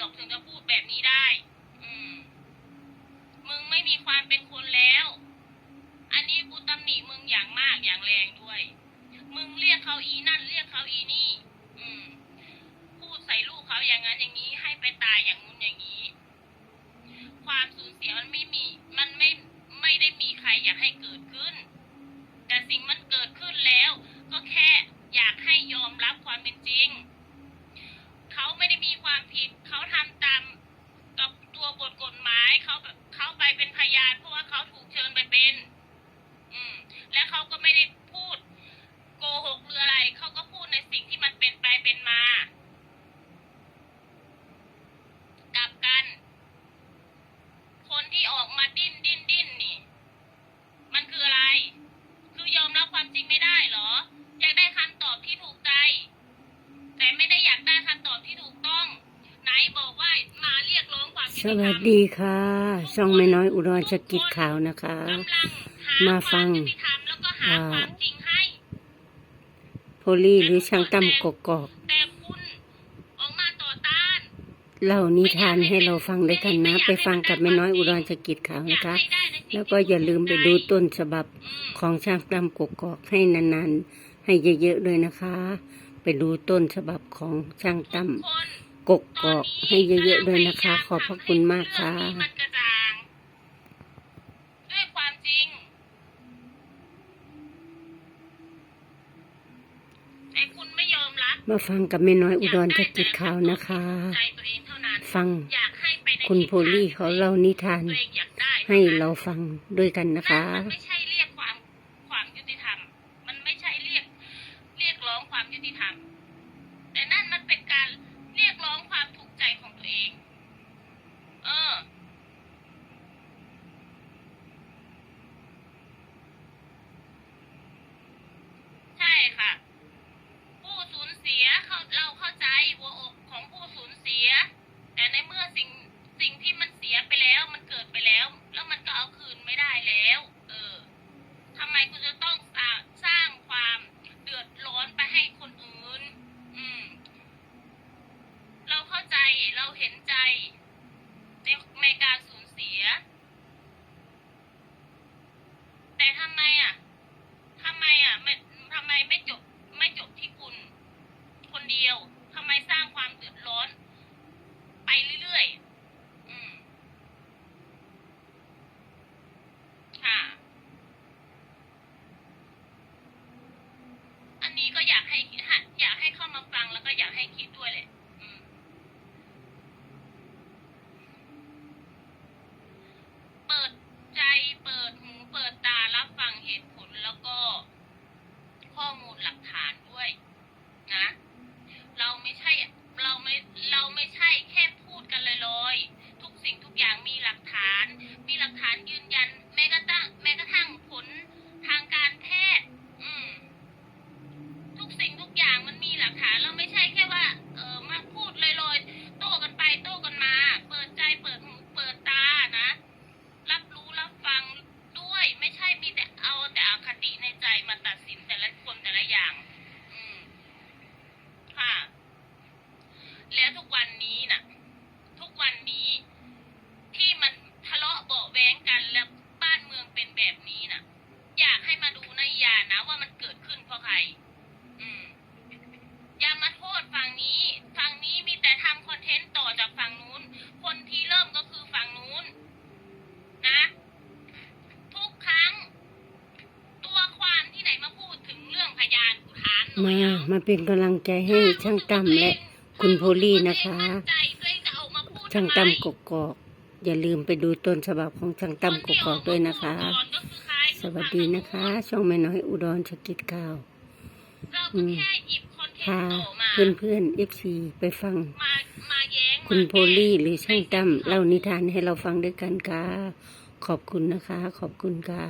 เราถึงจะพูดแบบ สวัสดีค่ะช่องไม่น้อยอุดรสกิจข่าวนะคะ มาฟังโพลีหรือช่างตั้มกกอกเล่านิทานให้เราฟังด้วยกันนะ ไปฟังกับแม่น้อยอุดรสกิจข่าวนะคะ แล้วก็อย่าลืมไปดูต้นฉบับของช่างตั้มกกอกให้นานๆ ให้เยอะๆเลยนะคะ ไปดูต้นฉบับของช่างตั้ม กกกอกให้เยอะๆด้วยนะคะ ขอบพระคุณมากค่ะมาฟังกับแม่น้อยอุดรจะกิดข่าวนะคะฟังคุณโพลี่เขาเล่านิทานให้เราฟังด้วยกันนะคะ มามาเป็นกำลังใจให้ช่างตั้มและคุณโพลี่นะคะ ช่างตั้มกกอกอย่าลืมไปดูต้นฉบับของช่างตั้มกกอกด้วยนะคะ สวัสดีนะคะ ช่องแม่น้อยอุดรชกิจข่าวพาเพื่อนเพื่อนเอฟซีไปฟัง คุณโพลี่หรือช่างตั้มเล่านิทานให้เราฟังด้วยกันค่ะ ขอบคุณนะคะ ขอบคุณค่ะ